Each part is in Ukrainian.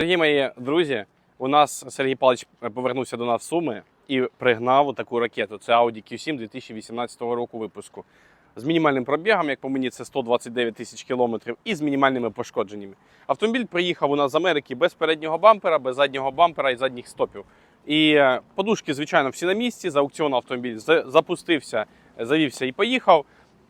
Дорогі мої друзі, у нас Сергій Павлович повернувся до нас в Суми і пригнав таку ракету. Це Audi Q7 2018 року випуску. З мінімальним пробігом, як по мені, це 129 тисяч кілометрів, і з мінімальними пошкодженнями. Автомобіль приїхав у нас з Америки без переднього бампера, без заднього бампера і задніх стопів. І е, подушки, звичайно, всі на місці. За аукціон автомобіль запустився, завівся і поїхав.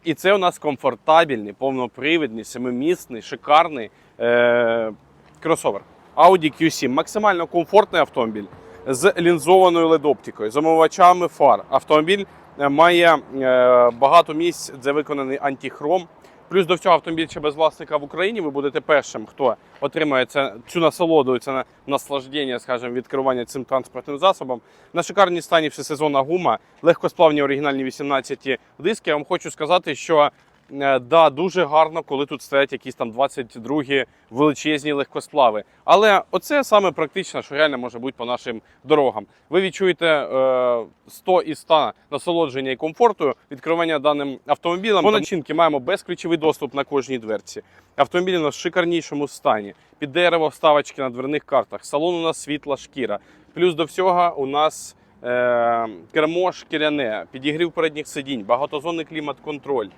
І це у нас комфортабельний, повнопривідний, семимісний, шикарний е- кросовер. Audi Q7 максимально комфортний автомобіль з лінзованою LED-оптикою, з омивачами фар. Автомобіль е, має е, багато місць, де виконаний антихром. Плюс до всього автомобіль ще без власника в Україні. Ви будете першим, хто отримає це, цю насолоду, це на- наслаждення, скажімо, від керування цим транспортним засобом. На шикарній стані всесезонна гума, легкосплавні оригінальні 18 диски. Я вам хочу сказати, що Да, дуже гарно, коли тут стоять якісь там 22 величезні легкосплави. Але оце саме практично, що реально може бути по нашим дорогам. Ви відчуєте е, 100 і 100 насолодження і комфорту від керування даним автомобілем. По начинки маємо безключовий доступ на кожній дверці. Автомобіль у нас в шикарнішому стані. Під дерево вставочки на дверних картах. Салон у нас світла шкіра. Плюс до всього у нас е, кермо шкіряне, підігрів передніх сидінь, багатозонний клімат-контроль.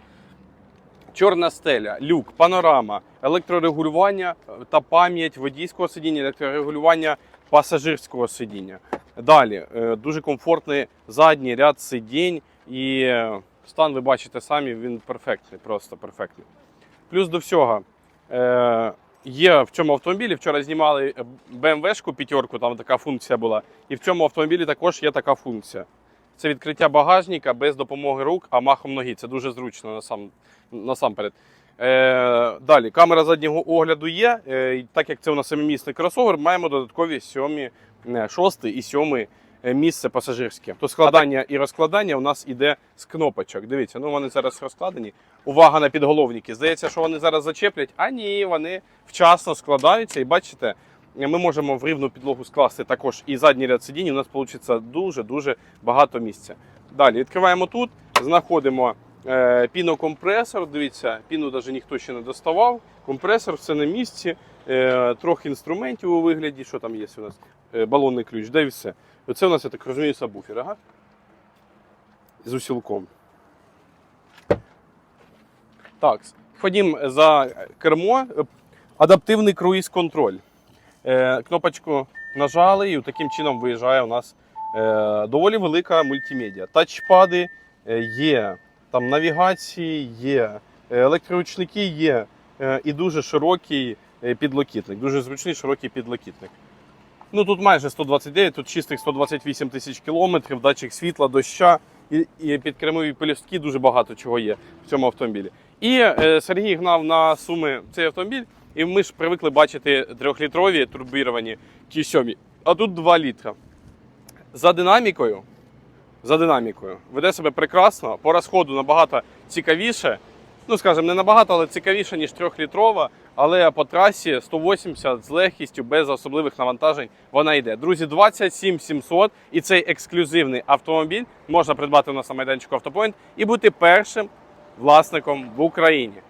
Чорна стеля, люк, панорама, електрорегулювання та пам'ять водійського сидіння, електрорегулювання пасажирського сидіння. Далі е, дуже комфортний задній ряд сидінь і е, стан ви бачите самі, він перфектний, просто перфектний. Плюс до всього е, є в цьому автомобілі. Вчора знімали BMW-шку п'ятерку, там така функція була. І в цьому автомобілі також є така функція. Це відкриття багажника без допомоги рук, а махом ноги. Це дуже зручно насам, насамперед. Е, далі, камера заднього огляду є. Е, так як це у нас семимісний кросовер, маємо додаткові сьомі, не, шостий і сьомий е, місце пасажирське. То складання і розкладання у нас іде з кнопочок. Дивіться, ну вони зараз розкладені. Увага на підголовники. Здається, що вони зараз зачеплять, а ні, вони вчасно складаються. І бачите, ми можемо в рівну підлогу скласти також і задній ряд сидінь. У нас вийде дуже-дуже багато місця. Далі відкриваємо тут, знаходимо е, пінокомпресор. Дивіться, піну навіть ніхто ще не доставав. Компресор все на місці, е, трохи інструментів у вигляді. Що там є у нас? Е, балонний ключ, де і все. Оце у нас, я так розумію, сабвуфер, ага? З усілком. Так, ходім за кермо. Адаптивний круїз-контроль. Е, кнопочку нажали, і таким чином виїжджає у нас е, доволі велика мультимедіа. Тачпади е, є, там навігації є, е, електроручники є, е, і дуже широкий е, підлокітник, дуже зручний широкий підлокітник. Ну тут майже 129, тут чистих 128 тисяч кілометрів, датчик світла, доща і, і підкремові пелюстки, дуже багато чого є в цьому автомобілі. І е, Сергій гнав на суми цей автомобіль, і ми ж привикли бачити трьохлітрові турбіровані Q7, а тут 2 літра. За динамікою, за динамікою веде себе прекрасно, по розходу набагато цікавіше. Ну, скажімо, не набагато, але цікавіше, ніж трьохлітрова. Але по трасі 180 з легкістю, без особливих навантажень вона йде. Друзі, 27 700 і цей ексклюзивний автомобіль можна придбати у нас на майданчику Автопоінт і бути першим власником в Україні.